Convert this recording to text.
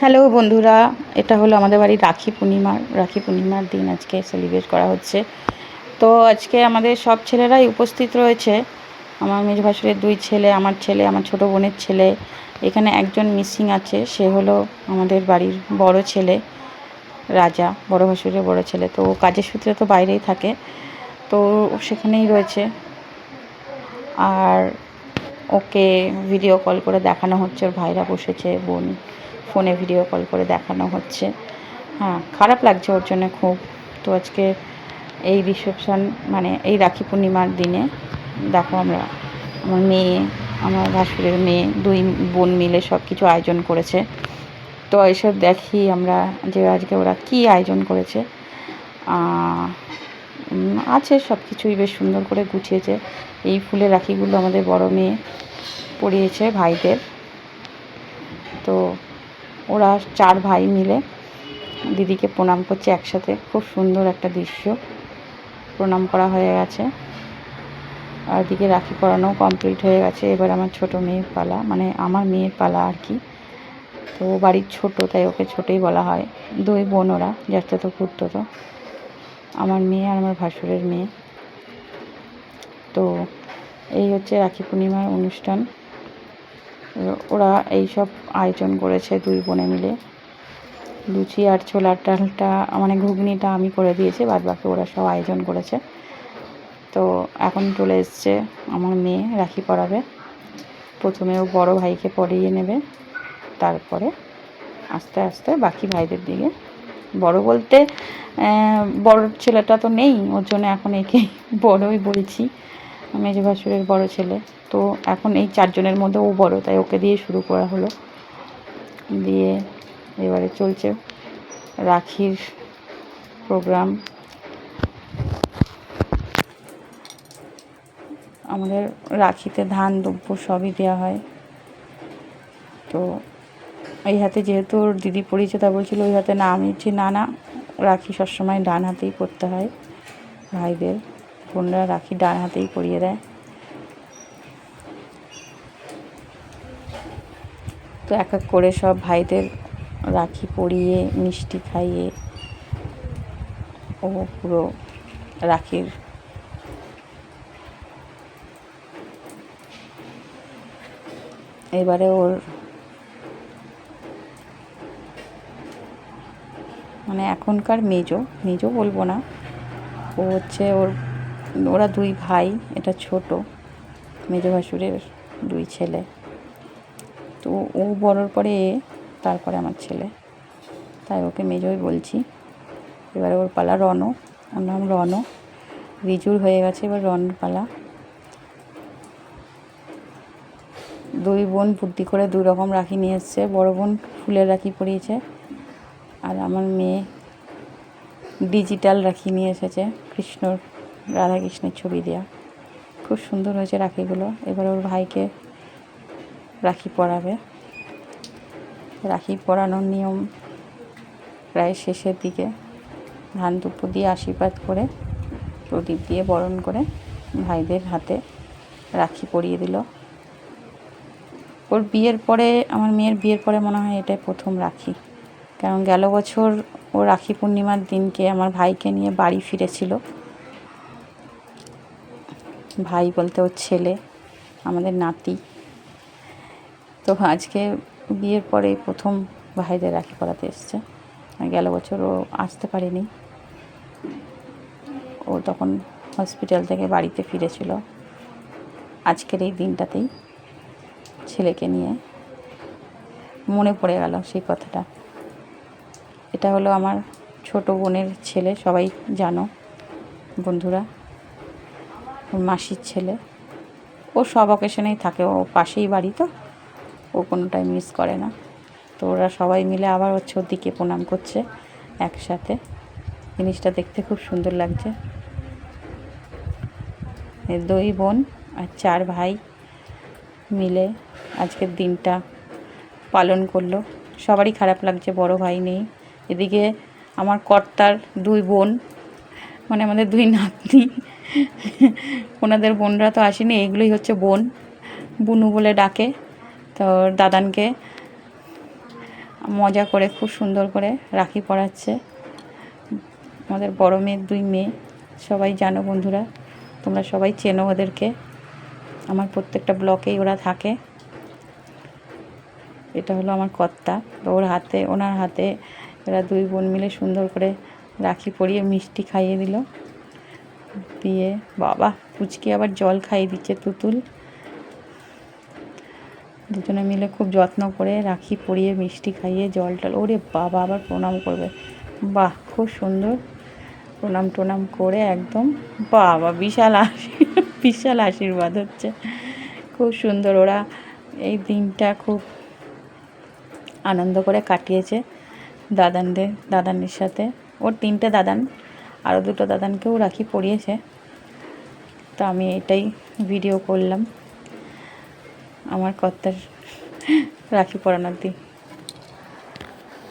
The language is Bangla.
হ্যালো বন্ধুরা, এটা হলো আমাদের বাড়ির রাখি পূর্ণিমার রাখি পূর্ণিমার দিন আজকে সেলিব্রেট করা হচ্ছে। তো আজকে আমাদের সব ছেলেরাই উপস্থিত রয়েছে। আমার মেজ ভাসুরের দুই ছেলে, আমার ছেলে, আমার ছোট বোনের ছেলে, এখানে একজন মিসিং আছে, সে হলো আমাদের বাড়ির বড় ছেলে, রাজা, বড় ভাসুরের বড় ছেলে। তো কাজের সূত্রে তো বাইরেই থাকে, তো সেখানেই রয়েছে। আর ওকে ভিডিও কল করে দেখানো হচ্ছে, ওর ভাইরা বসেছে, বোন ফোনে ভিডিও কল করে দেখানো হচ্ছে। হ্যাঁ খারাপ লাগছে ওর জন্য খুব। তো আজকে এই রিসেপশন মানে এই রাখি পূর্ণিমার দিনে দেখো আমরা, আমার মেয়ে, আমার ভাসুরের মেয়ে, দুই বোন মিলে সব কিছু আয়োজন করেছে। তো এসব দেখি আমরা যে আজকে ওরা কি আয়োজন করেছে। আছে সব কিছুই বেশ সুন্দর করে গুছিয়েছে। এই ফুলের রাখিগুলো আমাদের বড় মেয়ে পরিয়েছে ভাইদের। তো ওরা চার ভাই মিলে দিদিকে প্রণাম করছে একসাথে। খুব সুন্দর একটা দৃশ্য। প্রণাম করা হয়ে গেছে। আর এদিকে রাখি পরানো কমপ্লিট হয়ে গেছে। এবার আমার ছোট মেয়ের পালা। মানে আমার মেয়ের পালা আর কি। তো বাড়ির ছোট, তাই ওকে ছোটই বলা হয়। দুই বোন ওরা জ্যাঠতো তো খুঁড়তো তো। আমার মেয়ে আর আমার ভাসুরের মেয়ে। তো এই হচ্ছে রাখি পূর্ণিমার অনুষ্ঠান। ওরা এই সব আয়োজন করেছে দুই বোনে মিলে। লুচি আর ছোলার ডালটা মানে ঘুগনিটা আমি করে দিয়েছি বাদ বাকি ওরা সব আয়োজন করেছে। তো এখন চলে এসছে আমার মেয়ে রাখি পরাবে। প্রথমে ও বড় ভাইকে পরিয়ে নেবে, তারপরে আস্তে আস্তে বাকি ভাইদের দিকে। বড় বলতে বড় ছেলেটা তো নেই, ওর জন্য এখন একে বড়ই বলছি। মেজ ভাসুরের বড় ছেলে, তো এখন এই চারজনের মধ্যে ও বড়, তাই ওকে দিয়ে শুরু করা হলো। দিয়ে এবারে চলছে রাখির প্রোগ্রাম আমাদের রাখিতে ধান, দ্রব্য সবই দেওয়া হয়। তো এই হাতে যেহেতু ওর দিদি পড়িয়েছে তা বলছিল, ওই হাতে না, আমি বলছি না না, রাখি সবসময় ডান হাতেই করতে হয় ভাইদের। বোনরা রাখি ডান হাতেই পরিয়ে দেয়। তো এক এক করে সব ভাইদের রাখি পরিয়ে, মিষ্টি খাইয়ে, ও পুরো রাখির এবারে ওর মানে এখনকার মেজো মেজো বলব না, ও হচ্ছে ওর ওরা দুই ভাই, এটা ছোট, মেজো ভাসুরের দুই ছেলে। তো ও বড়োর পরে এ, তারপরে আমার ছেলে। তাই ওকে মেজোই বলছি। এবারে ওর পালা রণ ওর নাম রণ রিজুর হয়ে গেছে এবার রন পালা। দুই বোন বুদ্ধি করে দুই রকম রাখি নিয়ে এসছে। বড় বোন ফুলের রাখি পরিয়েছে। আর আমার মেয়ে ডিজিটাল রাখি নিয়ে এসেছে, কৃষ্ণর। রাধা কৃষ্ণের ছবি দেওয়া খুব সুন্দর হয়েছে রাখিগুলো। এবার ওর ভাইকে রাখি পরাবে। রাখি পরানোর নিয়ম প্রায় শেষের দিকে। ধান দুপ্প দিয়ে আশীর্বাদ করে, প্রদীপ দিয়ে বরণ করে ভাইদের হাতে রাখি পরিয়ে দিল। ওর বিয়ের পরে, আমার মেয়ের বিয়ের পরে মনে হয় এটাই প্রথম রাখি। কারণ গেল বছর ও রাখি পূর্ণিমার দিনকে আমার ভাইকে নিয়ে বাড়ি ফিরেছিল। ভাই বলতে ওর ছেলে, আমাদের নাতি। তো আজকে বিয়ের পরে প্রথম ভাইদের রাখি পরাতে এসছে। গেল বছর ও আসতে পারেনি। ও তখন হসপিটাল থেকে বাড়িতে ফিরেছিল। আজকের এই দিনটাতেই ছেলেকে নিয়ে মনে পড়ে গেল সেই কথাটা। এটা হলো আমার ছোট বোনের ছেলে, সবাই জানো, বন্ধুরা। মাসির ছেলে। ও সব অকেশনেই থাকে, ও পাশেই বাড়ি তো। ও কোনোটাই মিস করে না। তো ওরা সবাই মিলে আবার হচ্ছে ওর দিকে প্রণাম করছে একসাথে। জিনিসটা দেখতে খুব সুন্দর লাগছে। দুই বোন আর চার ভাই মিলে আজকের দিনটা পালন করল। সবারই খারাপ লাগছে, বড় ভাই নেই। এদিকে আমার কর্তার দুই বোন মানে আমাদের দুই নাতনি ওনাদের বোনরা তো আসেনি এগুলোই হচ্ছে বোন। বুনু বলে ডাকে তো দাদানকে। মজা করে, খুব সুন্দর করে রাখি পড়াচ্ছে আমাদের বড় মেয়ের দুই মেয়ে, সবাই জানো বন্ধুরা, তোমরা সবাই চেনো ওদেরকে। আমার প্রত্যেকটা ব্লকেই ওরা থাকে। এটা হলো আমার কর্তা ওর হাতে, ওনার হাতে এরা দুই বোন মিলে সুন্দর করে রাখি পরিয়ে মিষ্টি খাইয়ে দিল। দিয়ে বাবা, পুচকি আবার জল খাইয়ে দিচ্ছে তুতুল। দুজনে মিলে খুব যত্ন করে রাখি পরিয়ে মিষ্টি খাইয়ে জল টল, ওরে বাবা, আবার প্রণাম করবে। বাহ, খুব সুন্দর। প্রণাম টোনাম করে একদম, বাবা, বিশাল আশী, বিশাল আশীর্বাদ হচ্ছে। খুব সুন্দর, ওরা এই দিনটা খুব আনন্দ করে কাটিয়েছে দাদানদের, দাদানের সাথে। ওর তিনটে দাদান। আরও দুটো দাদানকেও রাখি পড়িয়েছে তো আমি এটাই ভিডিও করলাম। আমার কর্তার রাখি পরানোর দিন।